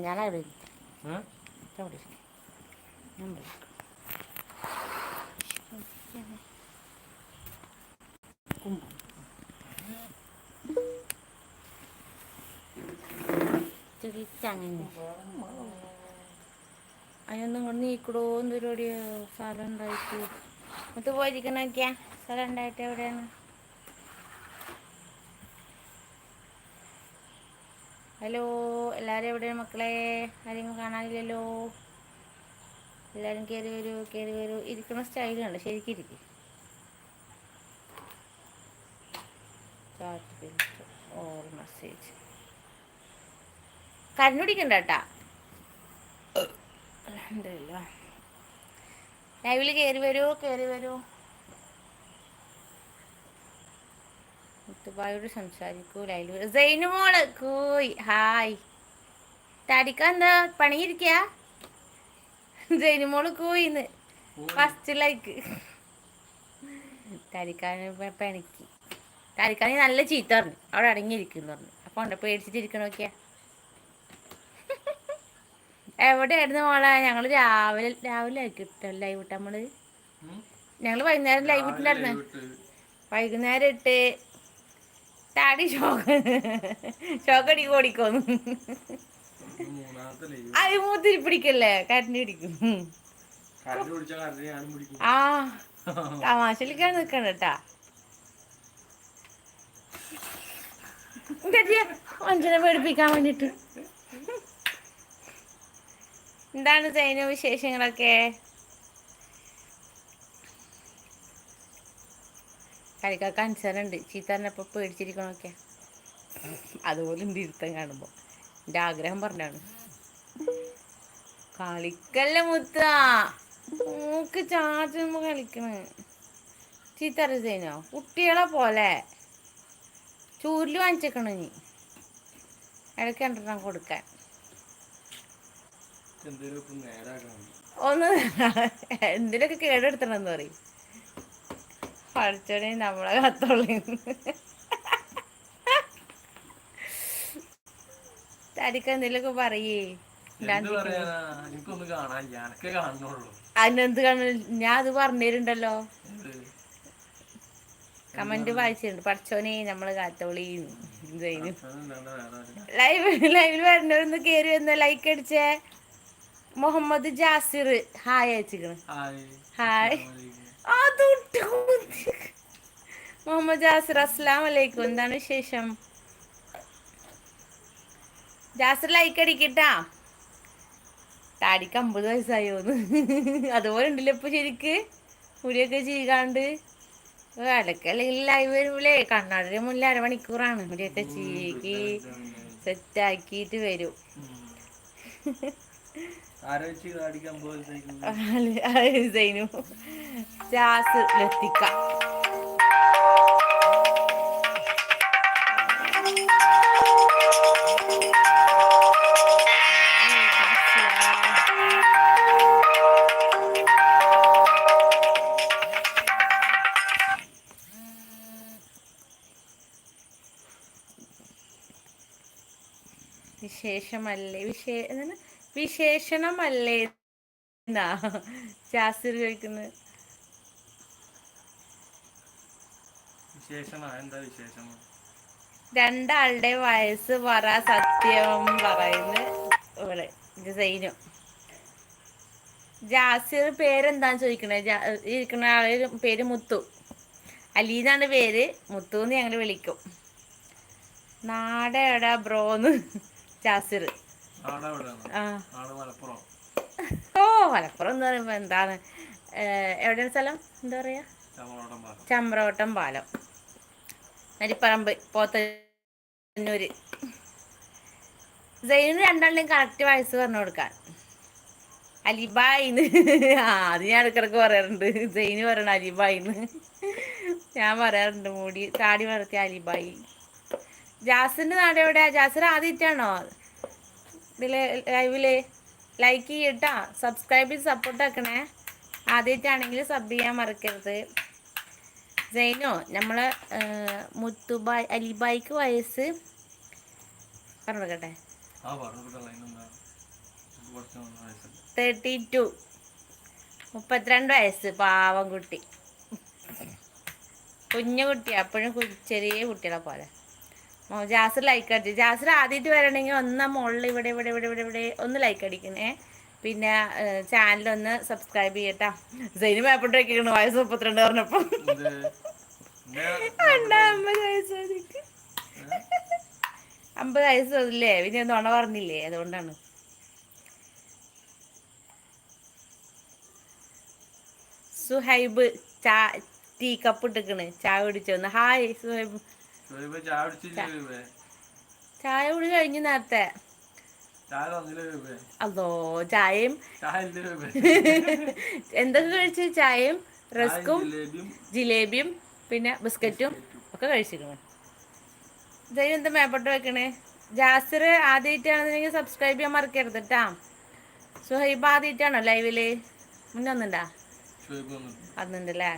ഞാൻ അവിടെ ഇരിക്കും. ഏ? അവിടെ ഞാൻ. കുമ്പം. തിരിച്ചങ്ങനെ അതിനൊന്നും കൊണ്ട് നീക്കടോ എന്തൊരു സ്ഥലം ഉണ്ടായിട്ട് എന്നിട്ട് പോയിരിക്കണ നോക്കിയാ സ്ഥലം ഉണ്ടായിട്ട് എവിടെയാണ് ഹലോ എല്ലാവരും എവിടെയാണ് മക്കളെ? ആരെങ്കിലും കാണാനില്ലല്ലോ? എല്ലാവരും കയറി വരൂ കയറി വരൂ. ഇരിക്കുന്ന സ്റ്റൈൽ കണ്ടോ? ശരിക്കും ഇരിക്കും. ഓർ മെസ്സേജ് കരഞ്ഞുടിക്കണ്ട കേട്ടാ കയറി വരൂ കയറി വരൂ. മുത്തുബായോട് സംസാരിക്കൂ ലൈവ് സൈനു മോൾ. കൂയ് ഹായ്. താടിക്ക എന്താ പണിയിരിക്കുക സൈനു മോൾ കൂയിന്ന്. First like. തടിക്കാൻ പണിക്ക്. തടിക്കാൻ നല്ല ചീത്ത പറഞ്ഞു. അവിടെ അടങ്ങിയിരിക്കുന്നു പറഞ്ഞു. അപ്പൊ ഉണ്ട് പേടിച്ചിട്ടിരിക്കണോക്കിയാ? എവിടെയായിരുന്നു മോളെ? ഞങ്ങൾ രാവിലെ രാവിലെ ആക്കിട്ടോ ലൈവ് ഇട്ട നമ്മൾ? ഞങ്ങൾ വൈകുന്നേരം ലൈവ് ഇട്ടിട്ടുണ്ടായിരുന്നു. വൈകുന്നേരം ഇട്ട്. താടി ഷോക്ക് ഷോക്കടി ഓടിക്കോന്നു അത് മൂത്തിരി പിടിക്കല്ലേ? കരണ്ടി പിടിക്കും. ആ തമാശലിക്കാൻ നിക്കണ്ട കേട്ടാ മനുഷ്യനെ പേടിപ്പിക്കാൻ വേണ്ടിട്ട് എന്താണ് സൈന വിശേഷങ്ങളൊക്കെ? കളിക്കാർക്ക് അനുസരണുണ്ട് ചീത്തറിനപ്പോ പേടിച്ചിരിക്കണൊക്കെ അതുപോലെ ഉണ്ട് ഇരുത്തം കാണുമ്പോ. എന്റെ ആഗ്രഹം പറഞ്ഞാണ് കളിക്കല്ല മുത്ത? മൂക്ക് ചാർജ് കളിക്കണ്. ചീത്തറി സൈനോ? കുട്ടികളെ പോലെ. ചൂരിൽ വാങ്ങിച്ചേക്കണ നീ ഇടയ്ക്ക് രണ്ടെണ്ണം കൊടുക്കാൻ. ഒന്ന് എന്തിനൊക്കെ കേടെടുത്തണമെന്ന് പറയും. പഠിച്ചോണേ നമ്മളെ കത്തോളി. തനിക്ക് എന്തെങ്കിലുമൊക്കെ പറയേ. അതിനെന്ത് കാണ? ഞാൻ അത് പറഞ്ഞിട്ടുണ്ടല്ലോ കമന്റ് വായിച്ചിട്ടുണ്ട്. പഠിച്ചോനെ നമ്മൾ കാത്തോളി? ലൈവ് ലൈവിൽ വരണവരൊന്ന് കേറി വന്ന ലൈക്ക് അടിച്ചേ. മുഹമ്മദ് ജാസിർ. ഹായ് അയച്ചിക്കണ് ഹായ്. മുഹമ്മദ് ജാസിർ അസ്സലാം വലൈക്കും എന്താണ് വിശേഷം? ജാസിർ ലൈക്ക് അടിക്കട്ടാ? താടിക്ക് അമ്പത് വയസ്സായോന്ന് അതുപോലെ ഉണ്ടല്ലോ ഇപ്പൊ ശരിക്ക്. മുടിയൊക്കെ ചെയ്യാണ്ട് ഇടയ്ക്ക് അല്ലെങ്കിൽ ലൈവ് വരുമ്പോഴേ കണ്ണാടിന് മുന്നിൽ അരമണിക്കൂറാണ്. മുടിയൊക്കെ ചീകി സെറ്റാക്കിയിട്ട് വരും. സൈനു. ലത്തിക്ക. വിശേഷമല്ലേ? വിശേ വിശേഷണമല്ലേ എന്നാ ജാസിർ ചോദിക്കുന്നത് രണ്ടാളുടെ വയസ്സ് പറ സത്യം പറയുന്നു ഇവിടെ സൈനു. ജാസിർ പേരെന്താന്ന് ചോദിക്കണേ? ഇരിക്കുന്ന ആളെ പേര് മുത്തു. അലീന്നാണ് പേര് മുത്തു എന്ന് ഞങ്ങൾ വിളിക്കും. നാട് എവിടാ ബ്രോന്ന്? ജാസിർ ഓ മലപ്പുറം എന്ന് പറയുമ്പോ എന്താണ്? എവിടെയാണ് സ്ഥലം? എന്താ പറയാ? ചമ്രവട്ടം പാലം. ചമ്പ്രവട്ടം പാലം. നരിപ്പറമ്പ് പോത്തന്നൂര്. സൈനു രണ്ടാളിനെയും കറക്റ്റ് വയസ്സ് പറഞ്ഞു കൊടുക്കാൻ. അലിബായിന്ന്. ആ അത് ഞാൻ ഇടക്കിടക്ക് പറയാറുണ്ട്. സൈന് പറയണ അലിബായിന്ന്. ഞാൻ പറയാറുണ്ട് മൂടി താടി വളർത്തിയ അലിബായി. ജാസിന്റെ നാട് എവിടെയാ? ജാസിർ ആദ്യമായിട്ടാണോ? ഇതിൽ ലൈവിൽ ലൈക്ക് ചെയ്യട്ടാ. സബ്സ്ക്രൈബ് ചെയ്ത് സപ്പോർട്ട് ആക്കണേ. ആദ്യമായിട്ടാണെങ്കിൽ സബ് ചെയ്യാൻ മറക്കരുത്. സൈനോ നമ്മൾ മുത്തുബായ് അലിബായിക്ക് വയസ്സ്. വയസ്സല്ല തേർട്ടി ടു മുപ്പത്തിരണ്ട് വയസ്സ്. പാവം കുട്ടി. കുഞ്ഞു കുട്ടി. അപ്പോഴും ചെറിയ കുട്ടികളെ പോലെ. ഓ ജാസിർ ലൈക്ക് അടിച്ചു. ജാസിർ ആദ്യമായിട്ട് വരണമെങ്കിൽ ഒന്ന് മുകളിൽ ഇവിടെ ഇവിടെ ഇവിടെ ഇവിടെ ഇവിടെ ഒന്ന് ലൈക്ക് അടിക്കണേ. പിന്നെ ചാനൽ ഒന്ന് സബ്സ്ക്രൈബ് ചെയ്യട്ടാ. സൈന് പേപ്പറിട്ട് വെക്കണം. വയസ്സ് മുപ്പത്തിരണ്ട് പറഞ്ഞപ്പോ. അമ്പത് വയസ്സ്. അമ്പത് വയസ്സ് ഇല്ലേ പിന്നെ നുണ പറഞ്ഞില്ലേ? അതുകൊണ്ടാണ്. സുഹൈബ് ചാ ടീ കപ്പ് ഇട്ടിക്കണ്. ചായ കുടിച്ചോന്ന് ഹായ് സുഹൈബ്. ചായ കുടി കഴിഞ്ഞു നേരത്തെ. അതോ ചായയും എന്തൊക്കെ കഴിച്ചു? ചായയും റസ്കും ജിലേബിയും. പിന്നെ ബിസ്ക്കറ്റും ഒക്കെ കഴിച്ചിരുന്നു. ജയം എന്താ മേപ്പോട്ട് വെക്കണേ? ജാസിർ ആദ്യമായിട്ടാണെന്നുണ്ടെങ്കിൽ സബ്സ്ക്രൈബ് ചെയ്യാൻ മറക്കരുത് കേട്ടാ സുഹൈബ് ആദ്യമായിട്ടാണോ ലൈവിൽ മുന്നേ ഒന്നുണ്ടാ അന്നുണ്ടല്ലേ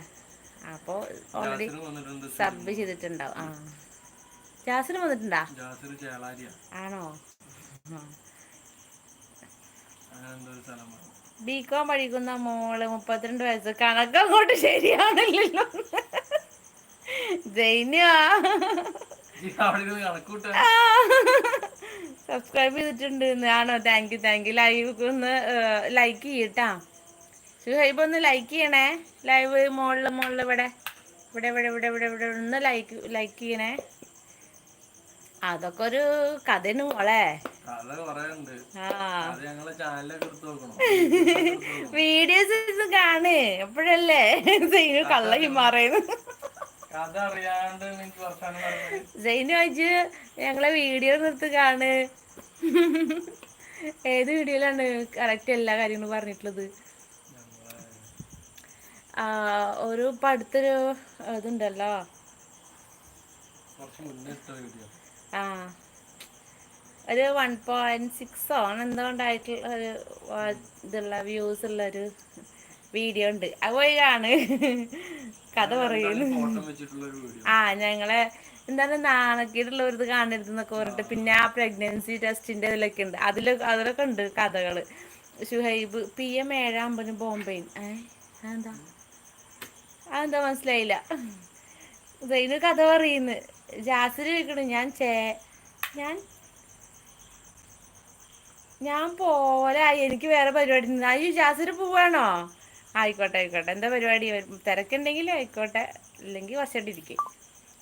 അപ്പോൾ ഓൾറെഡി സബ് ചെയ്തിട്ടുണ്ടാവും. ആ. ജാസിന് വന്നിട്ടുണ്ടാ? ആണോ? ബികോം പഠിക്കുന്ന മോൾ മുപ്പത്തിരണ്ട് വയസ്സ്. കണക്ക് അങ്ങോട്ട് ശരിയാണല്ലോ സബ്സ്ക്രൈബ് ചെയ്തിട്ടുണ്ട്. ആണോ? Thank you thank you live ഒന്ന് ലൈക്ക് ചെയ്യട്ടാ. സുഹൈബ് ഒന്ന് ലൈക്ക് ചെയ്യണേ. ലൈവ് മുകളിൽ മുകളിൽ ഇവിടെ. ഇവിടെ ഇവിടെ ഇവിടെ ഇവിടെ ഇവിടെ ഒന്ന് ലൈക്ക് ലൈക്ക് ചെയ്യണേ. അതൊക്കെ ഒരു കഥയാണ് മോളെ. വീഡിയോസ് കാണ്. എപ്പോഴല്ലേ? സെയിനു കള്ളി മാറിയത് സെയിനു ചോദിച്ച് ഞങ്ങളെ വീഡിയോ നിർത്ത് കാണ്. ഏത് വീഡിയോയിലാണ് കറക്റ്റ് എല്ലാ കാര്യങ്ങളും പറഞ്ഞിട്ടുള്ളത്? ഒരു ഇപ്പം അടുത്തൊരു ഇതുണ്ടല്ലോ ആ. ഒരു വൺ പോയിന്റ് സിക്സോ എന്തോ എന്തുകൊണ്ടായിട്ടുള്ള ഒരു ഇതുള്ള വ്യൂസ് ഉള്ള ഒരു വീഡിയോ ഉണ്ട്. അത് പോയി കാണ്. കഥ പറയുന്നു ആ ഞങ്ങളെ എന്താണ് നാണക്കേടുള്ള ഒരു ഇത് കാണരുതെന്നൊക്കെ പറഞ്ഞിട്ട് പിന്നെ ആ പ്രഗ്നൻസി ടെസ്റ്റിന്റെ ഇതിലൊക്കെ ഉണ്ട്. അതിൽ അതിലൊക്കെ ഉണ്ട് കഥകൾ. ഷുഹൈബ് പി എം ഏഴാമ്പതിന് ബോംബെയിൽ ഏഹ് അതെന്താ? അതെന്താ മനസ്സിലായില്ല. സൈനു കഥ പറയുന്നു. ജാസിൽ ചോദിക്കണു ഞാൻ ചേ ഞാൻ ഞാൻ പോലായി എനിക്ക് വേറെ പരിപാടി. അയ്യോ ജാസിന് പോവാണോ? ആയിക്കോട്ടെ ആയിക്കോട്ടെ. എന്താ പരിപാടി? തിരക്കുണ്ടെങ്കിൽ ആയിക്കോട്ടെ. ഇല്ലെങ്കിൽ ഇരിക്കും.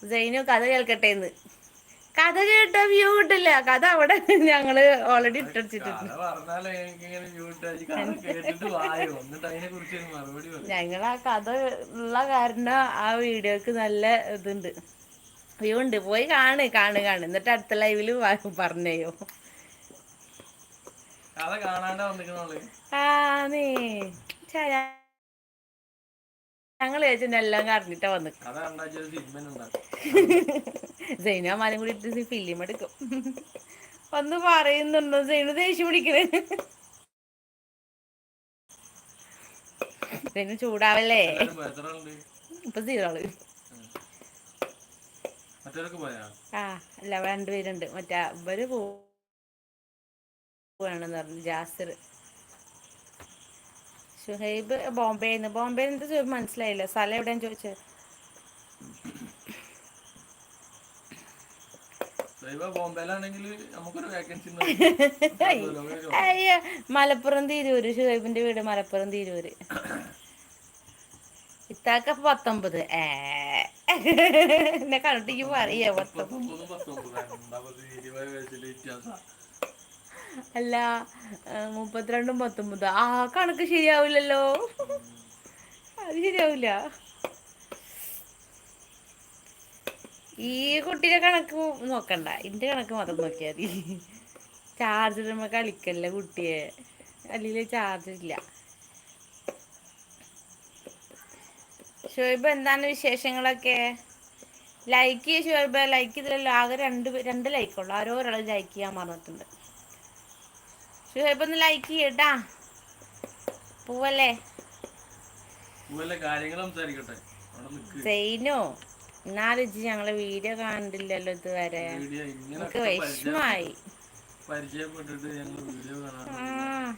സൈനു കഥ കേൾക്കട്ടെ എന്ന്. കഥ കേട്ട വ്യൂ കിട്ടില്ല. കഥ അവിടെ ഞങ്ങൾ ഓൾറെഡി ഇട്ടടിച്ചിട്ടുണ്ട്. ഞങ്ങൾ ആ കഥ ഉള്ള കാരണം ആ വീഡിയോക്ക് നല്ല ഇതുണ്ട്. വ്യൂ ഉണ്ട്. പോയി കാണ് കാണ് കാണ്. എന്നിട്ട് അടുത്ത ലൈവിൽ പറഞ്ഞയോ. കഥ കാണാണ്ടാ ആ നീ. ഞങ്ങൾ ചേച്ചിനെല്ലാം കറിഞ്ഞിട്ടാ വന്ന്. കഥ കണ്ടാച്ചൊരു സിനിമ ഉണ്ടാക്കും സൈനാമാനും കൂടി ഇട്ട് ഫിലിം എടുക്കും. ഒന്ന് പറയുന്നുണ്ടോ? സൈനു ദേഷ്യം പിടിക്കണേ. സൈനു ചൂടാവല്ലേ? ഇപ്പൊ സീറോൾ ആ അല്ല രണ്ടുപേരുണ്ട്. മറ്റേ ഇവർ പോവാണെന്ന് പറഞ്ഞു. ജാസിർ. ഷുഹൈബ് ബോംബെന്ന് ബോംബെ എന്താ ചോദിച്ചു? മനസ്സിലായില്ല. സ്ഥലം എവിടെയാന്ന് ചോദിച്ചത് അയ്യോ മലപ്പുറം തിരൂര്. ഷുഹൈബിന്റെ വീട് മലപ്പുറം തിരൂര്. ഇത്താക്ക പത്തൊമ്പത്. ഏ. എന്നെ കണ്ടിട്ട് പറയാ പത്തൊമ്പത് അല്ല മുപ്പത്തിരണ്ടും പത്തൊമ്പത്. ആ കണക്ക് ശരിയാവില്ലല്ലോ. അത് ശരിയാവില്ല. ഈ കുട്ടിയുടെ കണക്ക് നോക്കണ്ട. എന്റെ കണക്ക് മാത്രം നോക്കിയാൽ മതി. ചാർജർ നമ്മൾ കളിക്കല്ല കുട്ടിയെ. അല്ലെങ്കിൽ ചാർജർ ഇല്ല. ഷോയിബ് എന്താണ് വിശേഷങ്ങളൊക്കെ? ലൈക്ക് ചെയ്യുക ഷോയിബ്. ലൈക്ക് ചെയ്തില്ലല്ലോ. ആകെ രണ്ട് രണ്ട് ലൈക്കുള്ളൂ ആരോ ഒരാൾ ലൈക്ക് ചെയ്യാൻ മറന്നിട്ടുണ്ട്. ഷുഹൈബ് ഒന്ന് ലൈക്ക് ചെയ്യട്ടാ. പൂവല്ലേ? സെയിനോ എന്നാലും ഇജ്ജ് ഞങ്ങളെ വീഡിയോ കണ്ടില്ലല്ലോ ഇതുവരെ. നമുക്ക് വിഷമായി. പരിചയപ്പെട്ടിട്ട് ഞങ്ങൾ വീഡിയോ കാണാൻ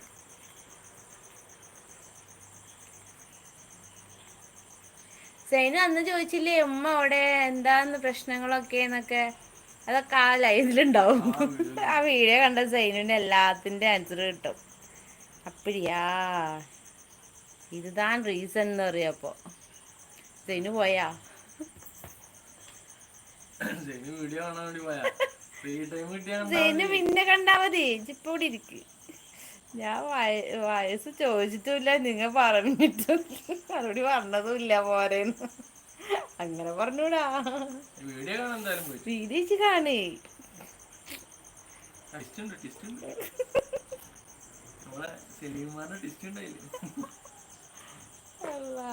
സൈന അന്ന് ചോദിച്ചില്ലേ ഉമ്മ അവിടെ എന്താന്ന് പ്രശ്നങ്ങളൊക്കെ എന്നൊക്കെ. അതൊക്കെ ആ ലൈവിലുണ്ടാവും ആ വീഡിയോ. കണ്ട സൈനുവിന് എല്ലാത്തിന്റെ ആൻസർ കിട്ടും. അപ്പഴിയാ ഇത് താൻ റീസൺ എന്ന് പറയാ സൈനു പോയാ? സൈനു പിന്നെ കണ്ടാ മതി. ഇപ്പൊ ഇവിടെ ഇരിക്ക്. ഞാൻ വയസ്സ് ചോദിച്ചിട്ടില്ല നിങ്ങ പറഞ്ഞിട്ടും. മറുപടി പറഞ്ഞതുമില്ല പോരേന്ന്. അങ്ങനെ പറഞ്ഞൂടാ. വീഡിയോ കാണേ. അല്ലാ